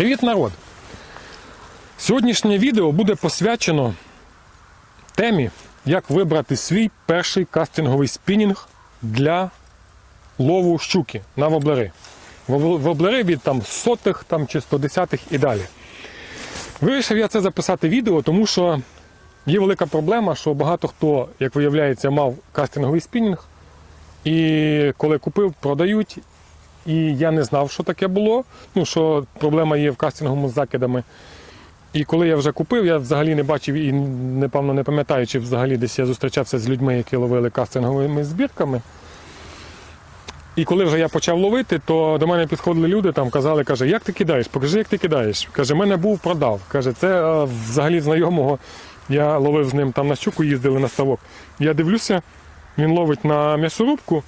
Привіт, народ! Сьогоднішнє відео буде посвячено темі, як вибрати свій перший кастинговий спінінг для лову щуки на воблери. Вобл- Воблери від там сотих там, чи 110 і далі. Вирішив я це записати відео, тому що є велика проблема, що багато хто, як виявляється, мав кастинговий спінінг, і коли купив, продають. І я не знав, що таке було. Ну, що проблема є в кастинговому з закидами. І коли я вже купив, я взагалі не бачив і напевно не пам'ятаю, чи взагалі десь я зустрічався з людьми, які ловили кастинговими збірками. І коли вже я почав ловити, то до мене підходили люди, там казали, каже, як ти кидаєш? Покажи, як ти кидаєш. Каже, мене був продав. Каже, це е, взагалі знайомого. Я ловив з ним там на щуку, їздили на ставок. Я дивлюся, він ловить на м'ясорубку,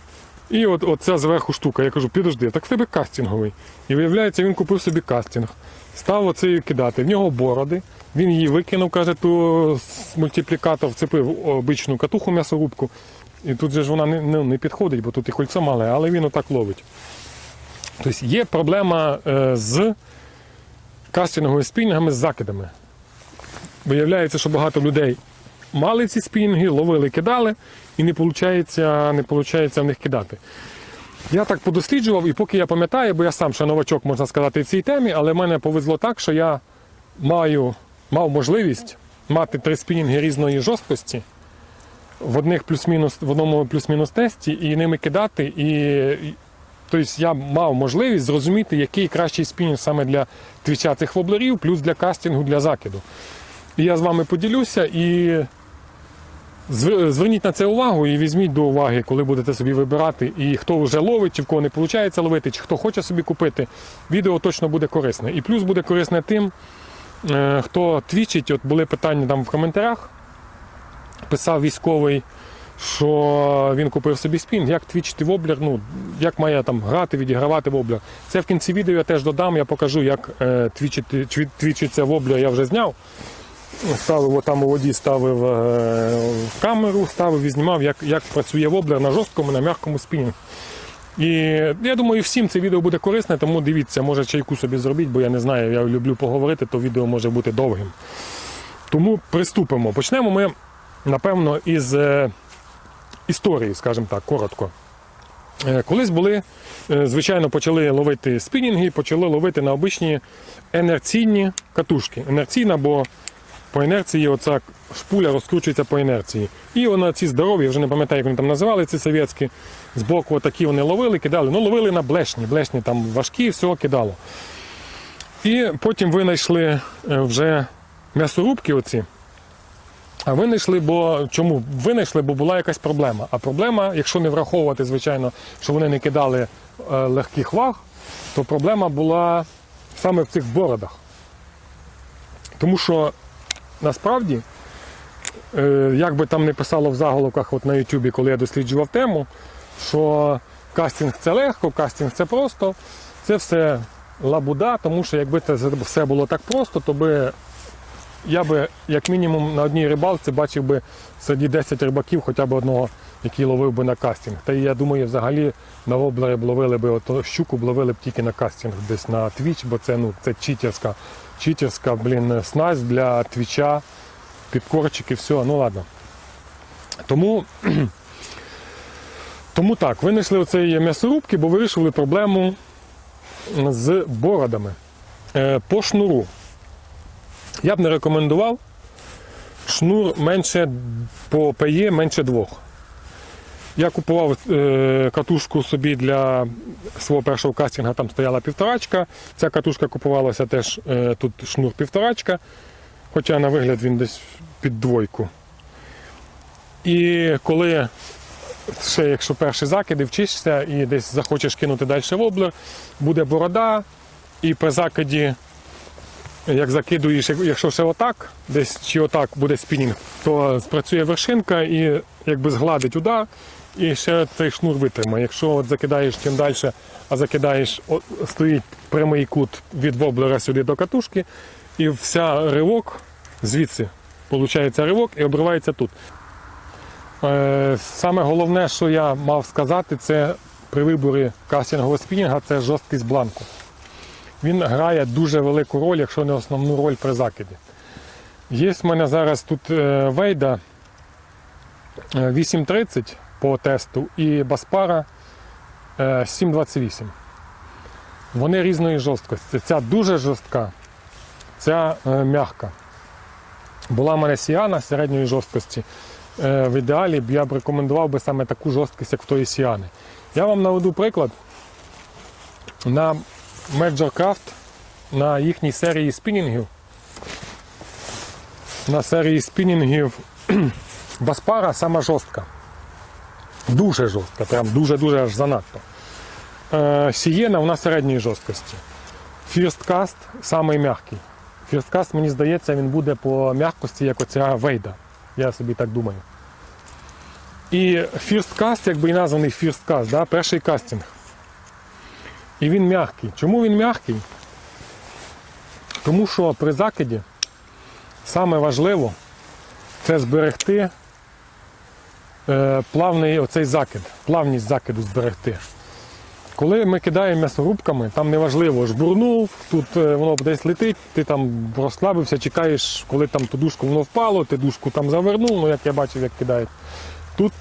і от, от ця зверху штука. Я кажу, підожди, так в тебе кастинговий. І виявляється, він купив собі кастинг. Став оцею кидати. В нього бороди. Він її викинув, каже, ту мультиплікатор, вцепив обичну катуху м'ясорубку. І тут же ж вона не, не, не підходить, бо тут і кольцо мале, але він отак ловить. Тобто є проблема е, з кастинговими спінінгами з закидами. Виявляється, що багато людей мали ці спінінги, ловили, кидали, і не виходить, не виходить в них кидати. Я так подосліджував, і поки я пам'ятаю, бо я сам ще новачок, можна сказати, в цій темі, але мене повезло так, що я маю, мав можливість мати три спінінги різної жорсткості в одних плюс-мінус, в одному плюс-мінус тесті і ними кидати. І, тобто я мав можливість зрозуміти, який кращий спінінг саме для твіча цих воблерів, плюс для кастингу, для закиду. І я з вами поділюся і зверніть на це увагу і візьміть до уваги, коли будете собі вибирати, і хто вже ловить, чи в кого не виходить ловити, чи хто хоче собі купити. Відео точно буде корисне. І плюс буде корисне тим, е, хто твічить, от були питання там в коментарях. Писав військовий, що він купив собі спін, як твічити воблер, ну, як має там грати, відігравати воблер. Це в кінці відео я теж додам, я покажу, як е, твічити, твічиться воблер, я вже зняв. Ставив отам у воді, ставив в камеру, ставив і знімав, як, як працює воблер на жорсткому, на м'якому спіні. І я думаю, всім це відео буде корисне, тому дивіться, може чайку собі зробіть, бо я не знаю, я люблю поговорити, то відео може бути довгим. Тому приступимо. Почнемо ми, напевно, із е, історії, скажімо так, коротко. Е, Колись були, е, звичайно, почали ловити спінінги, почали ловити на обичні інерційні катушки. Інерційна, бо по інерції оця шпуля розкручується по інерції. І вона ці здорові, я вже не пам'ятаю, як вони там називали, ці совєтські, з боку отакі вони ловили, кидали. Ну, ловили на блешні, блешні там важкі, все кидало. І потім винайшли е, вже м'ясорубки оці. А винайшли, бо чому? Винайшли, бо була якась проблема. А проблема, якщо не враховувати, звичайно, що вони не кидали е, легких ваг, то проблема була саме в цих бородах. Тому що насправді, е, як би там не писало в заголовках от на Ютубі, коли я досліджував тему, що кастинг це легко, кастинг це просто, це все лабуда, тому що якби це все було так просто, то би я би як мінімум на одній рибалці бачив би серед 10 рибаків хоча б одного, який ловив би на кастинг. Та я думаю, взагалі на воблери б ловили би ото щуку, б ловили б тільки на кастинг, десь на твіч, бо це ну це читерська, читерська, блін, снасть для твіча, підкорчики, все, ну ладно. Тому, тому так, винайшли оцей м'ясорубки, бо вирішили проблему з бородами. Е, По шнуру. Я б не рекомендував шнур менше по ПЕ менше двох. Я купував е, катушку собі для свого першого кастинга, там стояла півторачка. Ця катушка купувалася теж е, тут шнур півторачка, хоча на вигляд він десь під двойку. І коли ще якщо перші закиди вчишся і десь захочеш кинути далі воблер, буде борода, і при закиді як закидуєш, якщо ще отак, десь чи отак буде спінінг, то спрацює вершинка і якби згладить удар, і ще цей шнур витримає. Якщо от закидаєш чим далі, а закидаєш, от, стоїть прямий кут від воблера сюди до катушки, і вся ривок звідси виходить ривок і обривається тут. Е, Саме головне, що я мав сказати, це при виборі кастингового спінінга, це жорсткість бланку. він грає дуже велику роль, якщо не основну роль при закиді. Є в мене зараз тут е, Вейда е, 8.30 по тесту і Баспара е, 7.28. Вони різної жорсткості. Ця дуже жорстка, ця е, м'яка. Була мене сіана середньої жорсткості. Е, В ідеалі я б рекомендував би саме таку жорсткість, як в тої сіани. Я вам наведу приклад на Major Craft, на їхній серії спінінгів. На серії спінінгів Баспара сама жорстка. Дуже жорстка, прям дуже-дуже аж занадто. Е, Сієна вона середньої жорсткості. Фірсткаст самий м'який. Фірсткаст, мені здається, він буде по м'якості, як оця Вейда. Я собі так думаю. І фірсткаст, якби і названий фірсткаст, да, перший кастинг. І він м'який. Чому він м'який? Тому що при закиді саме важливо це зберегти плавний оцей закид, плавність закиду зберегти. Коли ми кидаємо м'ясорубками, там неважливо, жбурнув, тут е, воно десь летить, ти там розслабився, чекаєш, коли там ту дужку воно впало, ти дужку там завернув, ну як я бачив, як кидають. Тут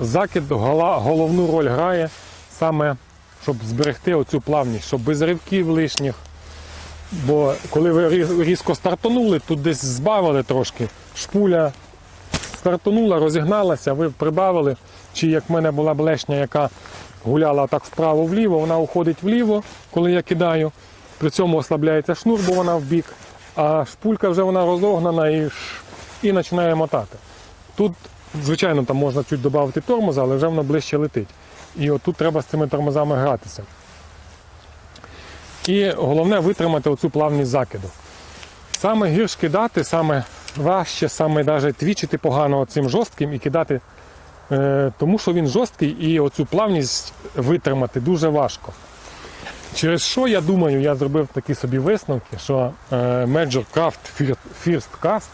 закид головну роль грає саме, щоб зберегти оцю плавність, щоб без ривків лишніх. Бо коли ви різко стартанули, тут десь збавили трошки, шпуля стартанула, розігналася, ви прибавили. Чи як в мене була блешня, яка гуляла так вправо-вліво, вона уходить вліво, коли я кидаю. При цьому ослабляється шнур, бо вона в бік, а шпулька вже вона розогнана і, і починає мотати. Тут, звичайно, там можна чуть додати тормоза, але вже воно ближче летить. І от тут треба з цими тормозами гратися. І головне витримати оцю плавність закиду. Саме гірш кидати, саме важче, саме навіть твічити погано цим жорстким і кидати, е, тому що він жорсткий і оцю плавність витримати дуже важко. Через що я думаю, я зробив такі собі висновки, що е, Major Craft First Cast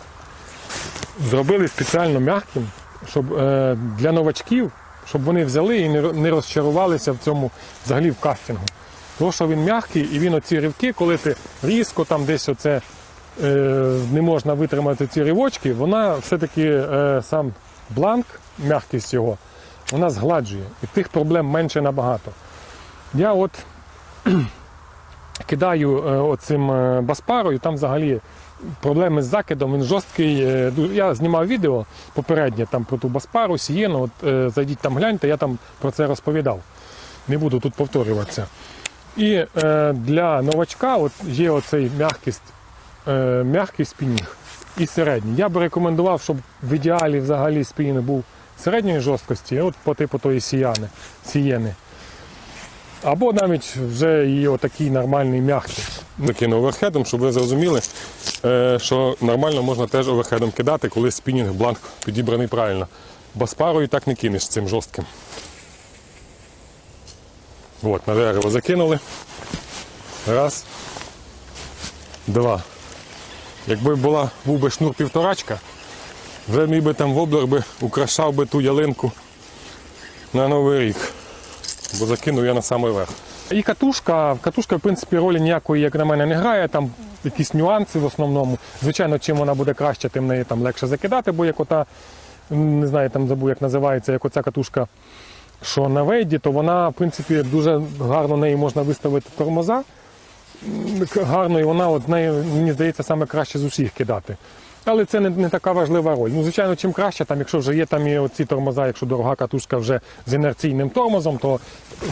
зробили спеціально м'яким, щоб е, для новачків, щоб вони взяли і не розчарувалися в цьому взагалі в кастингу. Тому що він м'який і він оці ривки, коли ти різко там десь оце не можна витримати ці ривочки, вона все-таки е, сам бланк, м'якість його, вона згладжує. І тих проблем менше набагато. Я от кидаю е, оцим е, баспарою, там взагалі проблеми з закидом, він жорсткий. е, Я знімав відео попереднє там про ту баспару, сієну. От е, зайдіть там гляньте, я там про це розповідав. Не буду тут повторюватися. І е, для новачка от є оцей м'якість, е, м'який спінінг і середній. Я би рекомендував, щоб в ідеалі взагалі спінінг був середньої жорсткості, от по типу тої сіяни, сієни. Або навіть вже і отакий нормальний м'який. Накину оверхедом, щоб ви зрозуміли, е, що нормально можна теж оверхедом кидати, коли спінінг бланк підібраний правильно. Бо з парою так не кинеш цим жорстким. От, на дерево закинули. Раз. Два. Якби була, був би шнур півторачка, вже мій би там воблер би украшав би ту ялинку на Новий рік. Бо закинув я на самий верх. І катушка, катушка, в принципі, ролі ніякої, як на мене, не грає. Там якісь нюанси в основному. Звичайно, чим вона буде краще, тим неї там легше закидати, бо як ота, не знаю, там забув, як називається, як оця катушка, що на вейді, то вона, в принципі, дуже гарно неї можна виставити тормоза. Гарно, і вона от нею, мені здається, саме краще з усіх кидати. Але це не, не така важлива роль. Ну, звичайно, чим краще, там, якщо вже є там і оці тормоза, якщо дорога катушка вже з інерційним тормозом, то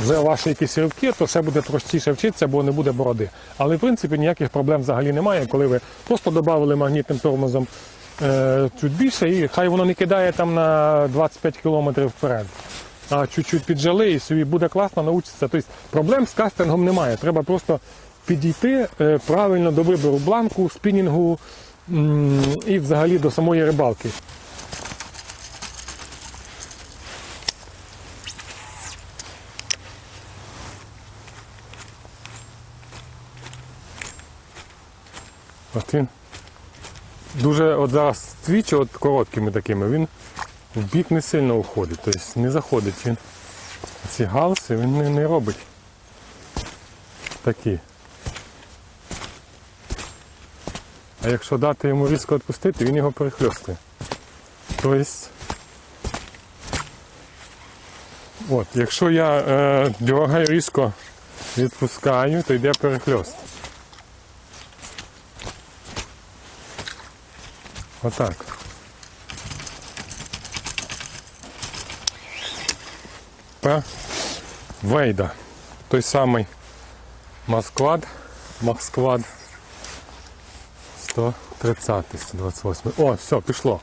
вже ваші якісь ривки, то ще буде простіше вчитися, бо не буде бороди. Але в принципі ніяких проблем взагалі немає, коли ви просто додали магнітним тормозом е, чуть більше, і хай воно не кидає там на 25 км вперед. А чуть-чуть піджали і собі буде класно навчитися. Тобто проблем з кастингом немає. Треба просто підійти е, правильно до вибору бланку, спінінгу і взагалі до самої рибалки. От він дуже от зараз твічі от короткими такими, він в бік не сильно уходить, тобто не заходить він. Ці галси він не, не робить такі. А якщо дати йому різко відпустити, він його перехльостує. Тобто, от, якщо я е, дергаю різко відпускаю, то йде перехльост. Отак. Тепер Вейда. Той самий Масквад. Масквад 130, 128. О, все, пішло.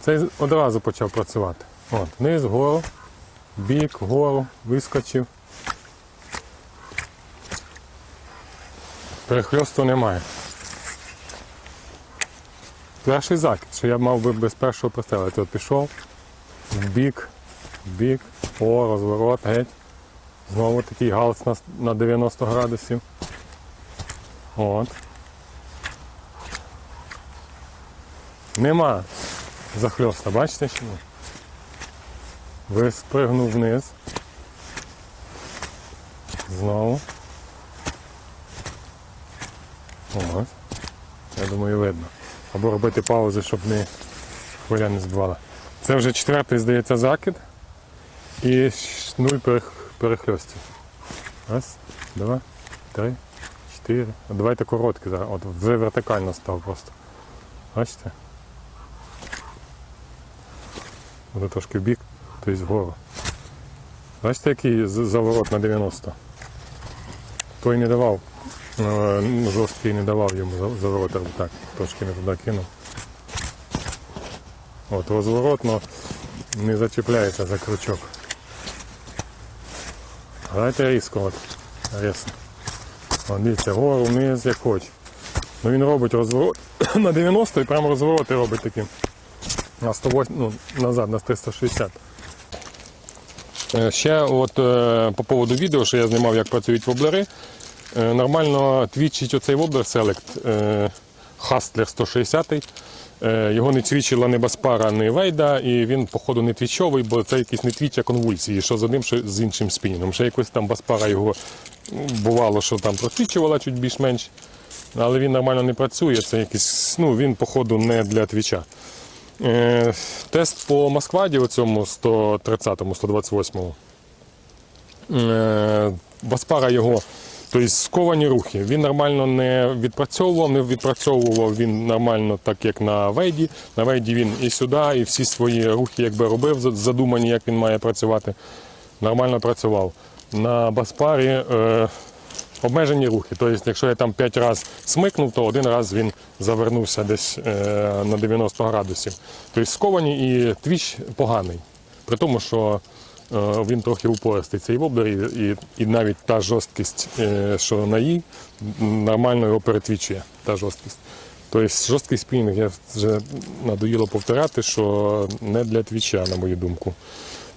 Цей одразу почав працювати. От, вниз, вгору, бік, вгору, вискочив. Перехльосту немає. Перший закид, що я мав би без першого пострілити. От пішов, бік, бік, о, розворот, геть. Знову такий галс на 90 градусів. От. Нема захльоста, бачите чи ні? Ви спригнув вниз. Знову. От. Я думаю, видно. Або робити паузи, щоб не хвиля не збивала. Це вже четвертий, здається, закид. І нуль перех- перехльостів. Раз, два, три, чотири. Давайте короткі зараз. От вже вертикально став просто. Бачите? Буде трошки в бік, тобто вгору. Бачите, який заворот на 90. Той не давав. е, ну, Жорсткий не давав йому заворот, або так, трошки не туди кинув. От розворот, но не зачіпляється за крючок. Давайте різко от. Різко. От, дивіться, вгору, вниз, як хоч. Ну він робить розворот на 90 і прямо розвороти робить таким. На 108, ну, назад, на 360. Е, Ще от е, по поводу відео, що я знімав, як працюють воблери. Е, Нормально твічить оцей воблер Select Hustler 160. Е, Його не твічила ні Баспара, ні Вейда, і він, походу, не твічовий, бо це якийсь не твіч, а конвульсії, що з одним, що з іншим спінінгом. Ще якось там Баспара його бувало, що там протвічувала чуть більш-менш. Але він нормально не працює. Це якийсь, ну, він, походу, не для твіча. Е, тест по Москваді, оцьому 130-му, 128-му. Е, Баспара його, тобто сковані рухи. Він нормально не відпрацьовував, не відпрацьовував він нормально, так як на Вейді. На Вейді він і сюди, і всі свої рухи якби робив, задумані, як він має працювати. Нормально працював. На Баспарі е, обмежені рухи. Тобто, якщо я там 5 разів смикнув, то один раз він завернувся десь е, на 90 градусів. Тобто сковані і твіч поганий. При тому, що е, він трохи упористий цей воблер, і, і, навіть та жорсткість, е, що на їй, нормально його перетвічує, та жорсткість. Тобто жорсткий спінінг, я вже надоїло повторяти, що не для твіча, на мою думку.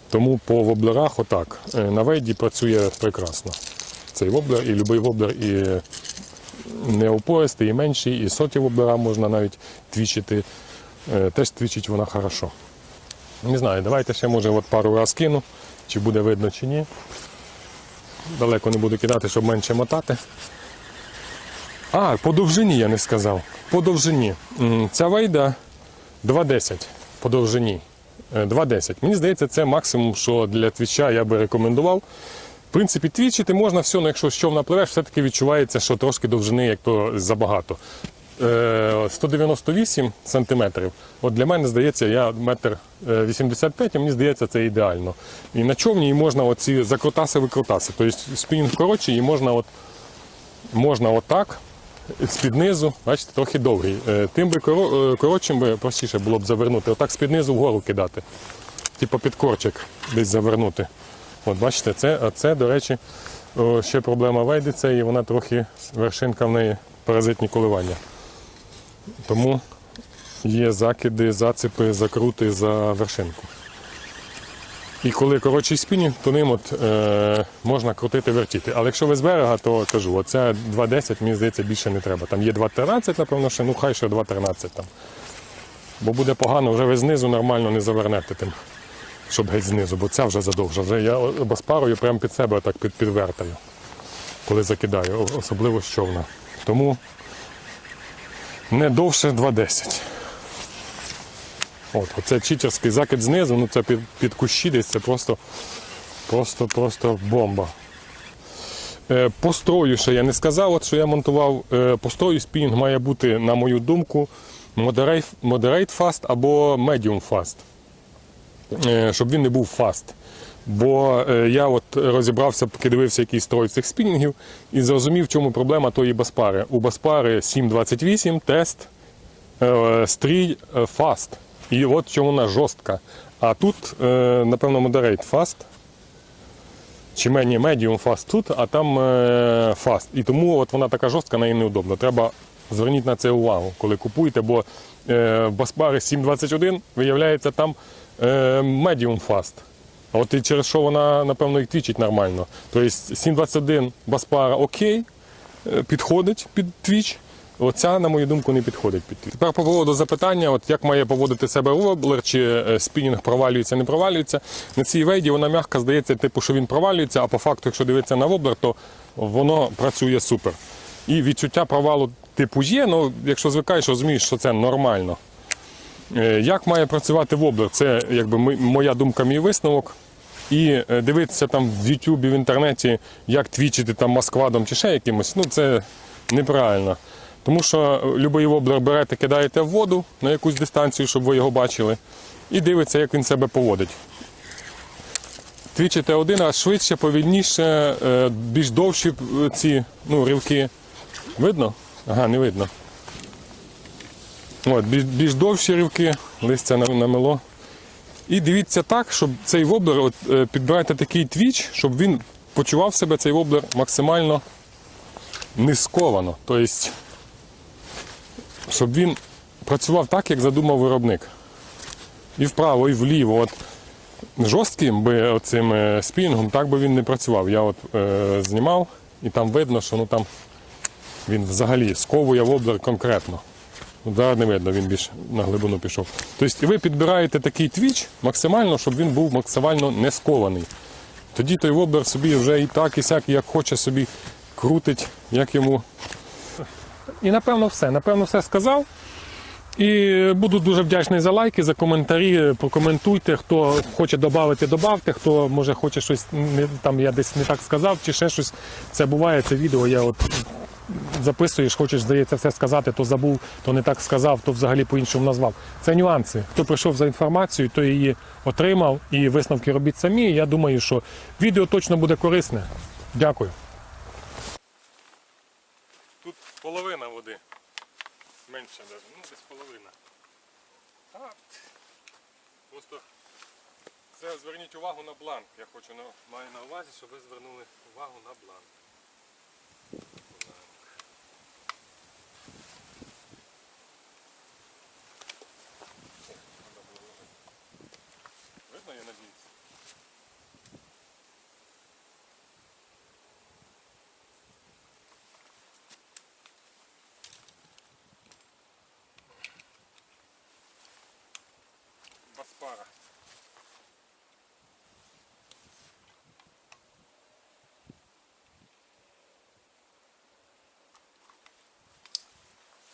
Тому по воблерах отак. На вейді працює прекрасно. Цей воблер, і будь-який воблер, і неопористий, і менший, і соті воблера можна навіть твічити. Е, Теж твічить вона хорошо. Не знаю, давайте ще може от пару раз кину, чи буде видно, чи ні. Далеко не буду кидати, щоб менше мотати. А, по довжині я не сказав. По довжині. Ця вейда 2,10 по довжині. Е, 2,10. Мені здається, це максимум, що для твіча я би рекомендував. Принципі, твічити можна все, але якщо з човна пливеш, все-таки відчувається, що трошки довжини як то забагато. Е, 198 сантиметрів. От для мене здається, я метр е, 85, і мені здається, це ідеально. І на човні можна оці закрутаси викрутаси. Тобто спінінг коротший і можна от, можна отак, з-під низу, бачите, трохи довгий. Е, Тим би е, коротшим би простіше було б завернути. Отак з-під низу вгору кидати. Типу під корчик десь завернути. От бачите, це, це, до речі, ще проблема вейди, і вона трохи вершинка в неї паразитні коливання. Тому є закиди, зацепи, закрути за вершинку. І коли коротший спінінг, то ним от, е, можна крутити вертіти. Але якщо ви з берега, то кажу, оця 2.10, мені здається, більше не треба. Там є 2.13, напевно, ще, ну хай ще 2.13 там. Бо буде погано, вже ви знизу нормально не завернете тим, щоб геть знизу, бо ця вже задовжа. Вже я баспарою прямо під себе так під, підвертаю, коли закидаю, особливо з човна. Тому не довше 2,10. От, оце читерський закид знизу, ну це під, під кущі десь, це просто, просто, просто бомба. Е, По строю ще я не сказав, от що я монтував. Е, По строю спінінг має бути, на мою думку, moderate, moderate fast або medium fast. Е, Щоб він не був fast. Бо е, я от розібрався, поки дивився, який строй цих спінінгів, і зрозумів, в чому проблема тої баспари. У баспари 7.28 тест е, стрій fast. І от чому вона жорстка. А тут, напевно, moderate fast. Чи мені medium fast тут, а там fast. І тому от вона така жорстка, неї неудобно. Треба зверніть на це увагу, коли купуєте, бо в Баспари 721 виявляється там medium fast. От і через що вона, напевно, і твічить нормально. Тобто 721 Баспара окей, е, підходить під твіч. Оця, на мою думку, не підходить під твіч. Тепер по поводу запитання, от як має поводити себе воблер, чи е, спінінг провалюється, не провалюється. На цій вейді вона м'яка здається, типу, що він провалюється, а по факту, якщо дивитися на воблер, то воно працює супер. І відчуття провалу типу є, але якщо звикаєш, розумієш, що це нормально. Е, Як має працювати воблер? Це якби моя думка, мій висновок. І е, дивитися там в Ютубі, в інтернеті, як твічити там масквадом чи ще якимось, ну це неправильно. Тому що будь-який воблер берете, кидаєте в воду на якусь дистанцію, щоб ви його бачили, і дивиться, як він себе поводить. Твічите один раз швидше, повільніше, е, більш довші е, ці ну, ривки. Видно? Ага, не видно. От, більш, більш довші ривки, листя намело. І дивіться так, щоб цей воблер, от, е, підбирайте такий твіч, щоб він почував себе цей воблер максимально не сковано. Тобто, щоб він працював так, як задумав виробник. І вправо, і вліво. От, жорстким би оцим е, спінгом так би він не працював. Я от е, знімав, і там видно, що ну, там він взагалі сковує воблер конкретно. Зараз не видно, він більш на глибину пішов. Тобто ви підбираєте такий твіч максимально, щоб він був максимально не скований. Тоді той воблер собі вже і так, і сяк, як хоче собі крутить, як йому. І напевно все. Напевно, все сказав. І буду дуже вдячний за лайки, за коментарі. Прокоментуйте. Хто хоче додати, додавте. Хто може хоче щось там я десь не так сказав, чи ще щось. Це буває, це відео. Я от записуєш, хочеш, здається, все сказати, то забув, то не так сказав, то взагалі по-іншому назвав. Це нюанси. Хто прийшов за інформацією, той її отримав і висновки робіть самі. Я думаю, що відео точно буде корисне. Дякую. Тут половина води. Менше навіть, ну десь половина. Так. Просто це зверніть увагу на бланк. Я хочу маю на увазі, щоб ви звернули увагу на бланк. Бланк. Надо було ложити. Видно, я надіюсь? Баспара.